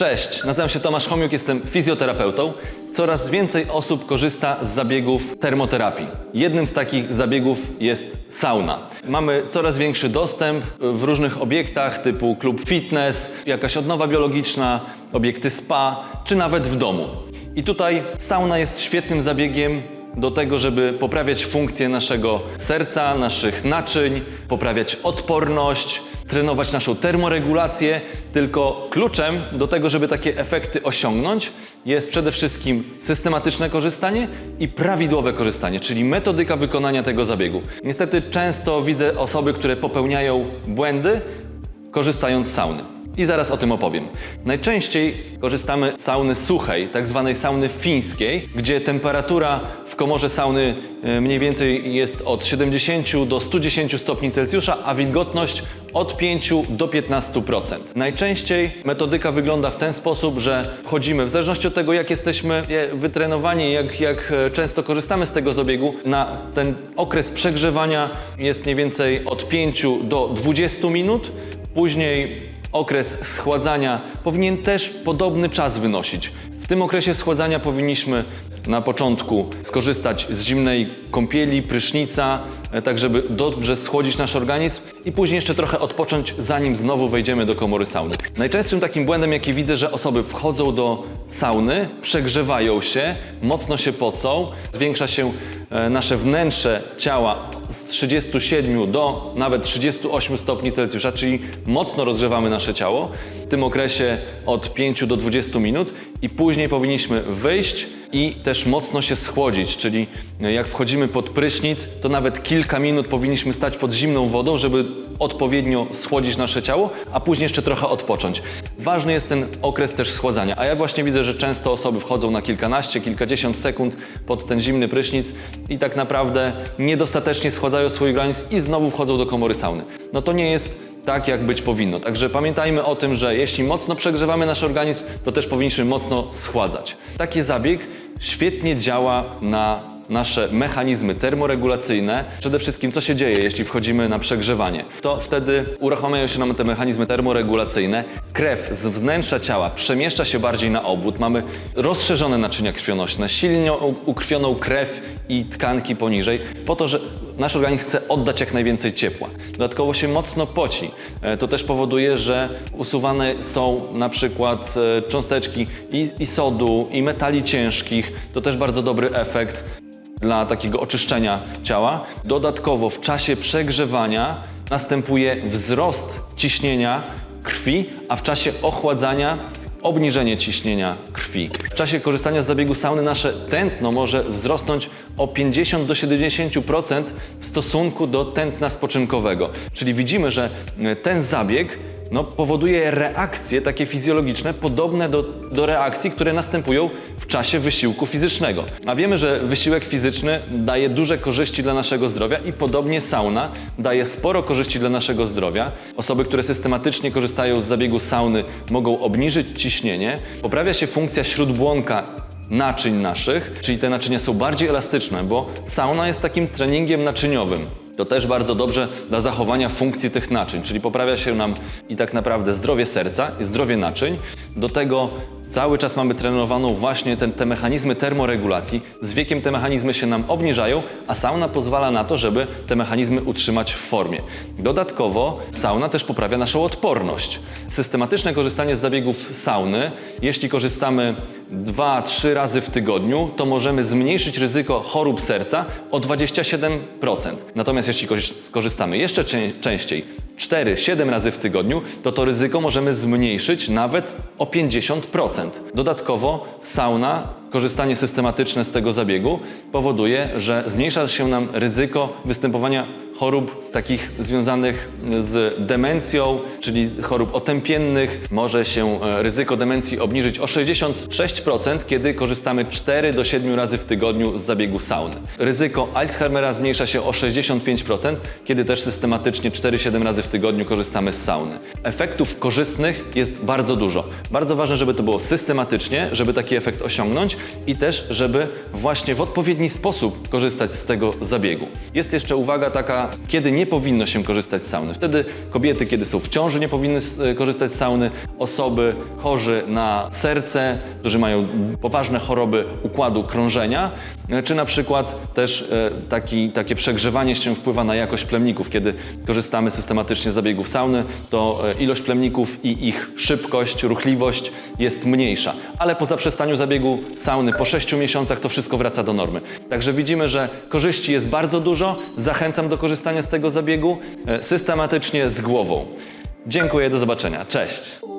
Cześć, nazywam się Tomasz Chomiuk, jestem fizjoterapeutą. Coraz więcej osób korzysta z zabiegów termoterapii. Jednym z takich zabiegów jest sauna. Mamy coraz większy dostęp w różnych obiektach typu klub fitness, jakaś odnowa biologiczna, obiekty spa, czy nawet w domu. I tutaj sauna jest świetnym zabiegiem do tego, żeby poprawiać funkcję naszego serca, naszych naczyń, poprawiać odporność, trenować naszą termoregulację, tylko kluczem do tego, żeby takie efekty osiągnąć, jest przede wszystkim systematyczne korzystanie i prawidłowe korzystanie, czyli metodyka wykonania tego zabiegu. Niestety często widzę osoby, które popełniają błędy, korzystając z sauny. I zaraz o tym opowiem. Najczęściej korzystamy z sauny suchej, tak zwanej sauny fińskiej, gdzie temperatura w komorze sauny e, mniej więcej jest od 70 do 110 stopni Celsjusza, a wilgotność od 5 do 15%. Najczęściej metodyka wygląda w ten sposób, że wchodzimy, w zależności od tego, jak jesteśmy wytrenowani, jak, jak e, często korzystamy z tego zabiegu, na ten okres przegrzewania jest mniej więcej od 5 do 20 minut. Później okres schładzania powinien też podobny czas wynosić. W tym okresie schładzania powinniśmy na początku skorzystać z zimnej kąpieli, prysznica, tak żeby dobrze schłodzić nasz organizm i później jeszcze trochę odpocząć, zanim znowu wejdziemy do komory sauny. Najczęstszym takim błędem, jaki widzę, że osoby wchodzą do sauny, przegrzewają się, mocno się pocą, zwiększa się e, nasze wnętrze ciała z 37 do nawet 38 stopni Celsjusza, czyli mocno rozgrzewamy nasze ciało w tym okresie od 5 do 20 minut i później powinniśmy wyjść i też mocno się schłodzić, czyli jak wchodzimy pod prysznic, to nawet kilka minut powinniśmy stać pod zimną wodą, żeby odpowiednio schłodzić nasze ciało, a później jeszcze trochę odpocząć. Ważny jest ten okres też schładzania, a ja właśnie widzę, że często osoby wchodzą na kilkanaście, kilkadziesiąt sekund pod ten zimny prysznic i tak naprawdę niedostatecznie schładzają swój organizm i znowu wchodzą do komory sauny. No to nie jest tak, jak być powinno. Także pamiętajmy o tym, że jeśli mocno przegrzewamy nasz organizm, to też powinniśmy mocno schładzać. Taki zabieg świetnie działa na nasze mechanizmy termoregulacyjne. Przede wszystkim, co się dzieje, jeśli wchodzimy na przegrzewanie? To wtedy uruchamiają się nam te mechanizmy termoregulacyjne. Krew z wnętrza ciała przemieszcza się bardziej na obwód. Mamy rozszerzone naczynia krwionośne, silnie ukrwioną krew i tkanki poniżej, po to, że nasz organizm chce oddać jak najwięcej ciepła. Dodatkowo się mocno poci. E, To też powoduje, że usuwane są na przykład e, cząsteczki i, i sodu, i metali ciężkich. To też bardzo dobry efekt dla takiego oczyszczenia ciała. Dodatkowo w czasie przegrzewania następuje wzrost ciśnienia krwi, a w czasie ochładzania obniżenie ciśnienia krwi. W czasie korzystania z zabiegu sauny nasze tętno może wzrosnąć o 50 do 70% w stosunku do tętna spoczynkowego. Czyli widzimy, że ten zabieg no, powoduje reakcje takie fizjologiczne podobne do, do reakcji, które następują w czasie wysiłku fizycznego. A wiemy, że wysiłek fizyczny daje duże korzyści dla naszego zdrowia i podobnie sauna daje sporo korzyści dla naszego zdrowia. Osoby, które systematycznie korzystają z zabiegu sauny mogą obniżyć ciśnienie, poprawia się funkcja śródbłonka naczyń naszych, czyli te naczynia są bardziej elastyczne, bo sauna jest takim treningiem naczyniowym. To też bardzo dobrze dla zachowania funkcji tych naczyń, czyli poprawia się nam i tak naprawdę zdrowie serca i zdrowie naczyń. Do tego cały czas mamy trenowaną właśnie ten, te mechanizmy termoregulacji. Z wiekiem te mechanizmy się nam obniżają, a sauna pozwala na to, żeby te mechanizmy utrzymać w formie. Dodatkowo sauna też poprawia naszą odporność. Systematyczne korzystanie z zabiegów sauny, jeśli korzystamy 2-3 razy w tygodniu, to możemy zmniejszyć ryzyko chorób serca o 27%. Natomiast jeśli korzyst- skorzystamy jeszcze czę- częściej, 4-7 razy w tygodniu, to to ryzyko możemy zmniejszyć nawet o 50%. Dodatkowo sauna, korzystanie systematyczne z tego zabiegu powoduje, że zmniejsza się nam ryzyko występowania chorób takich związanych z demencją, czyli chorób otępiennych. Może się e, ryzyko demencji obniżyć o 66%, kiedy korzystamy 4 do 7 razy w tygodniu z zabiegu sauny. Ryzyko Alzheimera zmniejsza się o 65%, kiedy też systematycznie 4-7 razy w tygodniu korzystamy z sauny. Efektów korzystnych jest bardzo dużo. Bardzo ważne, żeby to było systematycznie, żeby taki efekt osiągnąć i też, żeby właśnie w odpowiedni sposób korzystać z tego zabiegu. Jest jeszcze uwaga taka, kiedy nie powinno się korzystać z sauny. Wtedy kobiety, kiedy są w ciąży, nie powinny e, korzystać z sauny. Osoby chorzy na serce, którzy mają poważne choroby układu krążenia, e, czy na przykład też e, taki, takie przegrzewanie się wpływa na jakość plemników. Kiedy korzystamy systematycznie z zabiegów sauny, to ilość plemników i ich szybkość, ruchliwość jest mniejsza. Ale po zaprzestaniu zabiegu sauny, po 6 miesiącach to wszystko wraca do normy. Także widzimy, że korzyści jest bardzo dużo. Zachęcam do korzystania z tego zabiegu e, systematycznie z głową. Dziękuję, do zobaczenia. Cześć!